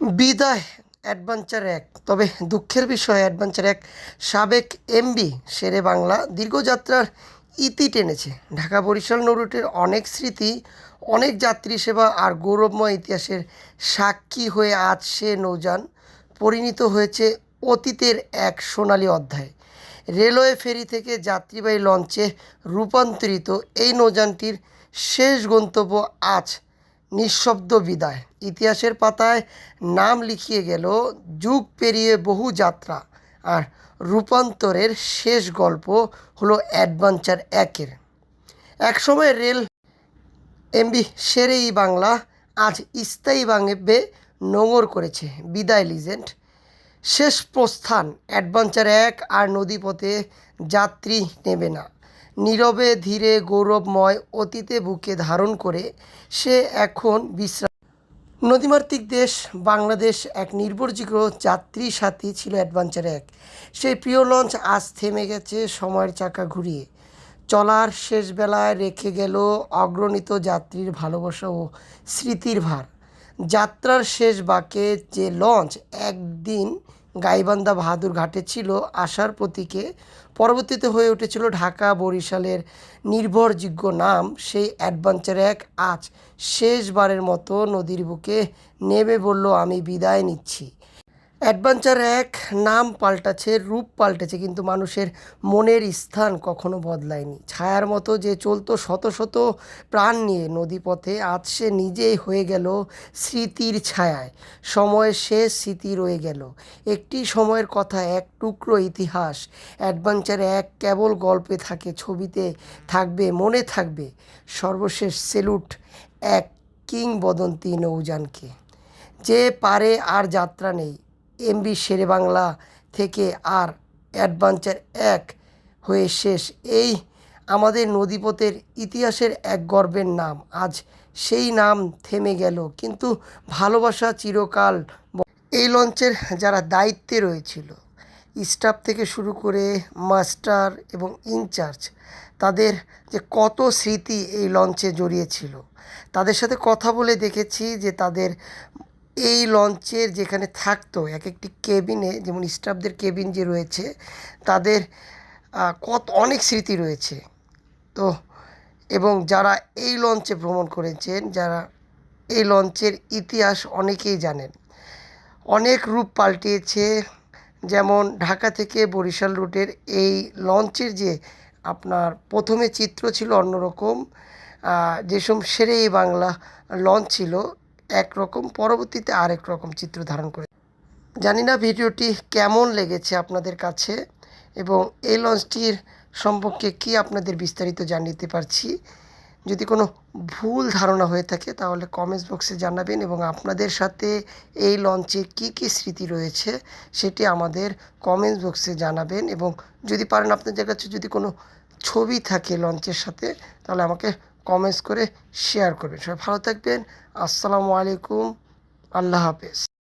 বিদায় অ্যাডভেঞ্চার এক। তবে দুঃখের বিষয়, অ্যাডভেঞ্চার এক সাবেক এমবি শেরে বাংলা দীর্ঘযাত্রার ইতি টেনেছে। ঢাকা বরিশাল নৌরুটের অনেক স্মৃতি, অনেক যাত্রী সেবা আর গৌরবময় ইতিহাসের সাক্ষী হয়ে আজ সে নৌযান পরিণত হয়েছে অতীতের এক সোনালী অধ্যায়। রেলওয়ে ফেরি থেকে যাত্রীবাহী লঞ্চে রূপান্তরিত এই নৌযানটির শেষ গন্তব্য আজ নিঃশব্দ বিদায়। ইতিহাসের পাতায় নাম লিখিয়ে গেল, যুগ পেরিয়ে বহু যাত্রা। আর রূপান্তরের শেষ গল্প হলো অ্যাডভেঞ্চার একের। একসময় রেল এমবি শেরেই বাংলা আজ স্থায়ী বাংবে নোঙর করেছে বিদায় লিজেন্ড। শেষ প্রস্থান অ্যাডভেঞ্চার এক আর নদীপথে যাত্রী নেবে না। নীরবে ধীরে গৌরবময় অতীতে বুকে ধারণ করে সে এখন বিশ্রাম নদীমাতৃক দেশ বাংলাদেশ এক নির্ভরযোগ্য যাত্রী সাথী ছিল অ্যাডভেঞ্চার এক। সেই প্রিয় লঞ্চ আজ থেমে গেছে সময়ের চাকা ঘুরিয়ে। চলার শেষ বেলায় রেখে গেল অগ্রণিত যাত্রীর ভালোবাসা ও স্মৃতির ভার। যাত্রার শেষ বাঁকে যে লঞ্চ একদিন গাইবান্ধা বাহাদুর ঘাটে ছিল আশার প্রতীকে। পরবর্তীতে হয়ে উঠেছিল ঢাকা বরিশালের নির্ভরযোগ্য নাম। সেই অ্যাডভেঞ্চার এক আজ শেষবারের মতো নদীর বুকে নেমে বলল, আমি বিদায় নিচ্ছি। অ্যাডভেঞ্চার এক, নাম পাল্টাছে রূপ পাল্টেছে, কিন্তু মানুষের মনের স্থান কখনো বদলায়নি। ছায়ার মতো যে চলতো শত শত প্রাণ নিয়ে নদীপথে, আজ সে নিজেই হয়ে গেল স্মৃতির ছায়ায়। সময়ের শেষ স্মৃতি রয়ে গেল। একটি সময়ের কথা, এক টুকরো ইতিহাস। অ্যাডভেঞ্চার এক, কেবল গল্পে থাকে, ছবিতে থাকবে, মনে থাকবে। সর্বশেষ সেলুট এক কিংবদন্তি নৌযানকে। যে পারে আর যাত্রা নেই। এমবি শেরে বাংলা থেকে আর অ্যাডভেঞ্চার এক হয়ে শেষ। এই আমাদের নদীপথের ইতিহাসের এক গর্বের নাম। আজ সেই নাম থেমে গেল, কিন্তু ভালোবাসা চিরকাল এই লঞ্চের যারা দায়িত্বে রয়েছিল, স্টাফ থেকে শুরু করে মাস্টার এবং ইনচার্জ, তাদের যে কত স্মৃতি এই লঞ্চে জড়িয়েছিল তাদের সাথে কথা বলে দেখেছি যে তাদের এই লঞ্চের যেখানে থাকতো এক একটি কেবিনে, যেমন স্টাফদের কেবিন যে রয়েছে, তাদের কত, অনেক স্মৃতি রয়েছে। তো, এবং যারা এই লঞ্চে ভ্রমণ করেছেন, যারা এই লঞ্চের ইতিহাস অনেকেই জানেন। অনেক রূপ পাল্টিয়েছে, যেমন ঢাকা থেকে বরিশাল রুটের এই লঞ্চের যে আপনার প্রথমে চিত্র ছিল অন্যরকম যেসব সেরে বাংলা লঞ্চ ছিল একরকম পরবর্তীতে আরেক রকম চিত্র ধারণ করে। জানি না ভিডিওটি কেমন লেগেছে আপনাদের কাছে এবং এই লঞ্চটির সম্পর্কে কি আপনাদের বিস্তারিত জানিয়ে পারছি। যদি কোনো ভুল ধারণা হয়ে থাকে তাহলে কমেন্টস বক্সে জানাবেন এবং আপনাদের সাথে এই লঞ্চে কি কি স্মৃতি রয়েছে সেটি আমাদের কমেন্টস বক্সে জানাবেন এবং যদি পারেন আপনাদের কাছে যদি কোনো ছবি থাকে লঞ্চের সাথে তাহলে আমাকে কমেন্টস করে শেয়ার করবেন। সবাই ভালো থাকবেন। আসসালামু আলাইকুম। আল্লাহ হাফেজ।